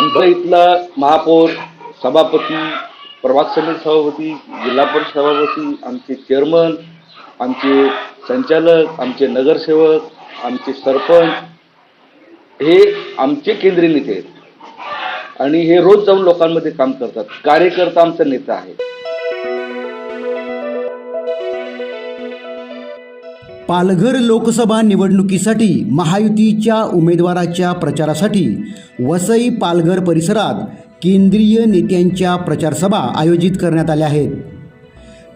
आमचा इथला महापौर सभापती प्रभाग समिती सभापती जिल्हा परिषद सभापती आमचे चेअरमन आमचे संचालक आमचे नगरसेवक आमचे सरपंच हे आमचे केंद्रीय नेते आहेत. आणि हे रोज जाऊन लोकांमध्ये काम करतात. कार्यकर्ता आमचा नेता आहे. पालघर लोकसभा निवडणुकीसाठी महायुतीच्या उमेदवाराच्या प्रचारासाठी वसई पालघर परिसरात केंद्रीय नेत्यांच्या प्रचारसभा आयोजित करण्यात आल्या आहेत.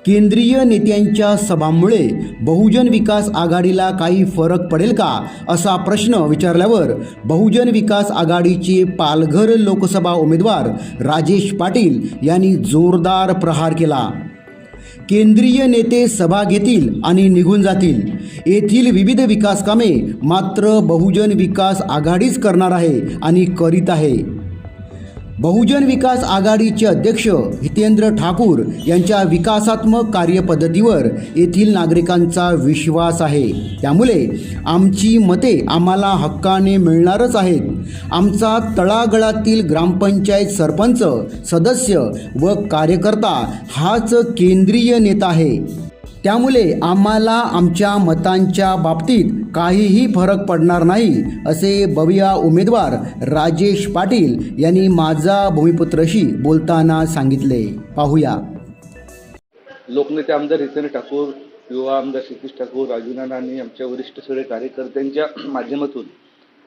केंद्रीय नेत्यांच्या सभांमुळे बहुजन विकास आघाडीला काही फरक पडेल का असा प्रश्न विचारल्यावर बहुजन विकास आघाडीचे पालघर लोकसभा उमेदवार राजेश पाटील यांनी जोरदार प्रहार केला. केंद्रीय नेते सभा घेतील आणि निघून जातील. येथील विविध विकास कामे मात्र बहुजन विकास आघाडीच करणार आहे आणि करीत आहे. बहुजन विकास आघाडीचे अध्यक्ष हितेंद्र ठाकूर यांच्या विकासात्मक कार्यपद्धतीवर येथील नागरिकांचा विश्वास आहे. त्यामुळे आमची मते आम्हाला हक्काने मिळणारच आहेत. आमचा तळागळातील ग्रामपंचायत सरपंच सदस्य व कार्यकर्ता हाच केंद्रीय नेता आहे. त्यामुळे आम्हाला आमच्या मतांच्या बाबतीत काहीही फरक पडणार नाही असे बविया उमेदवार राजेश पाटील यांनी माझा भूमिपुत्रशी बोलताना सांगितले. पाहूया. लोकनेते आमदार हितेन ठाकूर युवा आमदार सतीश ठाकूर राजू आणि आमच्या वरिष्ठ सगळे कार्यकर्त्यांच्या माध्यमातून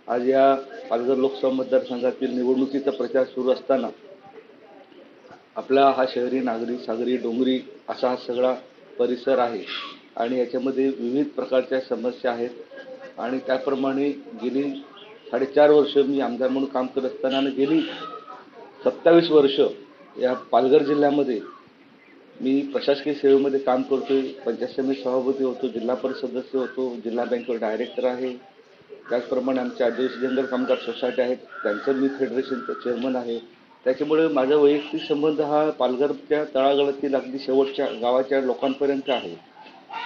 आज या पालघर लोकसभा मतदारसंघातील निवडणुकीचा प्रचार सुरू असताना आपला हा शहरी नागरी सागरी डोंगरी असा हा सगळा परिसर आहे आणि याच्यामध्ये विविध प्रकारच्या समस्या आहेत. आणि त्याप्रमाणे गेली साडेचार वर्ष मी आमदार म्हणून काम करत असताना आणि गेली सत्तावीस वर्ष या पालघर जिल्ह्यामध्ये मी प्रशासकीय सेवेमध्ये काम करतोय. पंचायत समिती सभापती होतो जिल्हा परिषद सदस्य होतो जिल्हा बँकेवर डायरेक्टर आहे. त्याचप्रमाणे आमच्या आदिवासी जंगल कामगार सोसायटी आहेत. त्यांचं मी फेडरेशनचं चेअरमन आहे. त्याच्यामुळे माझा वैयक्तिक संबंध हा पालघरच्या तळागाळातील अगदी शेवटच्या गावाच्या लोकांपर्यंत आहे.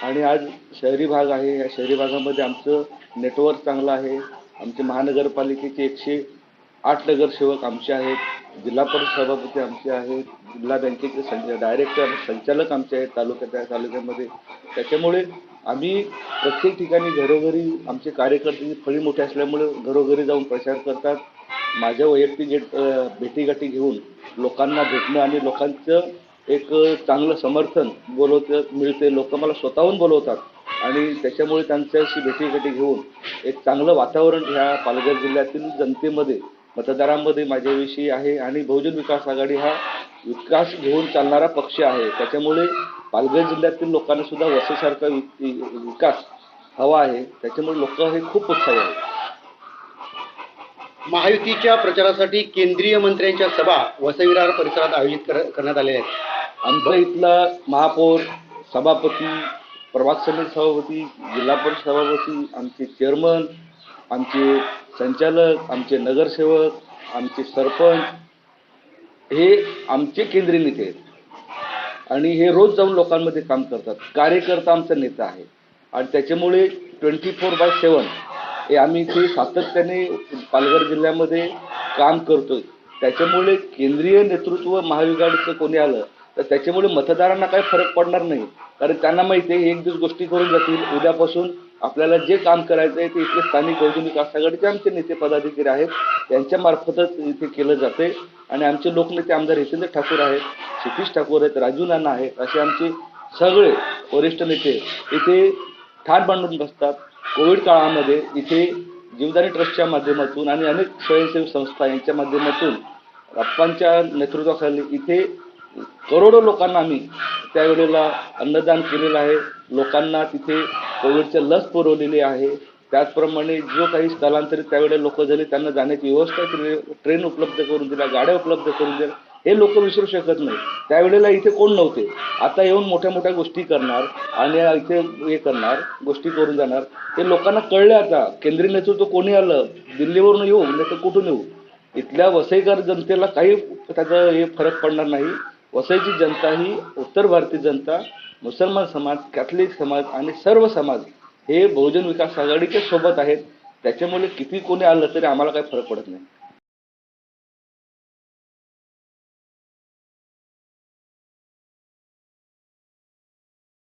आणि आज शहरी भाग आहे. या शहरी भागामध्ये आमचं नेटवर्क चांगलं आहे. आमचे महानगरपालिकेचे एकशे आठ नगरसेवक आमचे आहेत. जिल्हा परिषद सभापती आमचे आहेत. जिल्हा बँकेचे संच डायरेक्टर संचालक आमचे आहेत तालुक्याच्या तालुक्यामध्ये. त्याच्यामुळे आम्ही प्रत्येक ठिकाणी घरोघरी आमचे कार्यकर्ते फळी मोठे असल्यामुळे घरोघरी जाऊन प्रचार करतात. माझ्या वैयक्तिक जे- भेटीगाठी घेऊन लोकांना भेटणं आणि लोकांचं एक चांगलं समर्थन बोलवतं मिळते. लोक मला स्वतःहून बोलवतात. आणि त्याच्यामुळे त्यांच्याशी भेटीगाठी घेऊन एक चांगलं वातावरण ह्या पालघर जिल्ह्यातील जनतेमध्ये मतदारांमध्ये माझ्याविषयी आहे. आणि बहुजन विकास आघाडी हा विकास घेऊन चालणारा पक्ष आहे. त्याच्यामुळे पालघर जिल्ह्यातील लोकांना सुद्धा वसेसारखा विकास हवा आहे. त्याच्यामुळे लोक हे खूप उत्साही आहेत. महायुतीच्या प्रचारासाठी केंद्रीय मंत्र्यांच्या सभा वसविरार परिसरात आयोजित करण्यात आलेल्या आहेत. आमच्या इथला महापौर सभापती प्रभाग समिती सभापती जिल्हा परिषद सभापती आमचे चेअरमन आमचे संचालक आमचे नगरसेवक आमचे सरपंच हे आमचे केंद्रीय नेते आहेत. आणि हे रोज जाऊन लोकांमध्ये काम करतात. कार्यकर्ता आमचा नेता आहे. आणि त्याच्यामुळे ट्वेंटी फोर बाय सेवन हे आम्ही इथे सातत्याने पालघर जिल्ह्यामध्ये काम करतोय. त्याच्यामुळे केंद्रीय नेतृत्व महाविकाडीचं कोणी आलं तर त्याच्यामुळे मतदारांना काही फरक पडणार नाही. कारण त्यांना माहिती आहे एक दिवस गोष्टी करून जातील. उद्यापासून आपल्याला जे काम करायचं आहे ते इथले स्थानिक बहुजन विकास आघाडीचे आमचे नेते पदाधिकारी आहेत. त्यांच्या मार्फतच इथे केलं जाते. आणि आमचे लोकनेते आमदार हितेंद्र ठाकूर आहेत सतीश ठाकूर आहेत राजू नाना आहेत असे आमचे सगळे वरिष्ठ नेते इथे ठाण मांडून बसतात. कोविड काळामध्ये इथे जीवदानी ट्रस्टच्या माध्यमातून आणि अनेक स्वयंसेवी संस्था यांच्या माध्यमातून अप्पांच्या नेतृत्वाखाली इथे करोडो लोकांना आम्ही त्यावेळेला अन्नदान केलेलं आहे. लोकांना तिथे कोविडच्या लस पुरवलेली आहे. त्याचप्रमाणे जो काही स्थलांतरित त्यावेळेला लोक झाले त्यांना जाण्याची व्यवस्था केली. ट्रेन उपलब्ध करून दिल्या गाड्या उपलब्ध करून दिल्या. हे लोक विसरू शकत नाही. त्यावेळेला इथे कोण नव्हते? आता येऊन मोठ्या मोठ्या गोष्टी करणार आणि इथे हे करणार गोष्टी करून जाणार. हे लोकांना कळले आता. केंद्रीय नेतृत्व कोणी आलं? दिल्लीवरून येऊ म्हणजे नाही तर कुठून येऊ? इथल्या वसईकर जनतेला काही त्याचा हे फरक पडणार नाही. वसईची जनता ही उत्तर भारतीय जनता मुसलमान समाज कॅथलिक समाज आणि सर्व समाज हे बहुजन विकास आघाडीच्या सोबत आहेत. त्याच्यामुळे किती कोणी आलं तरी आम्हाला काही फरक पडत नाही.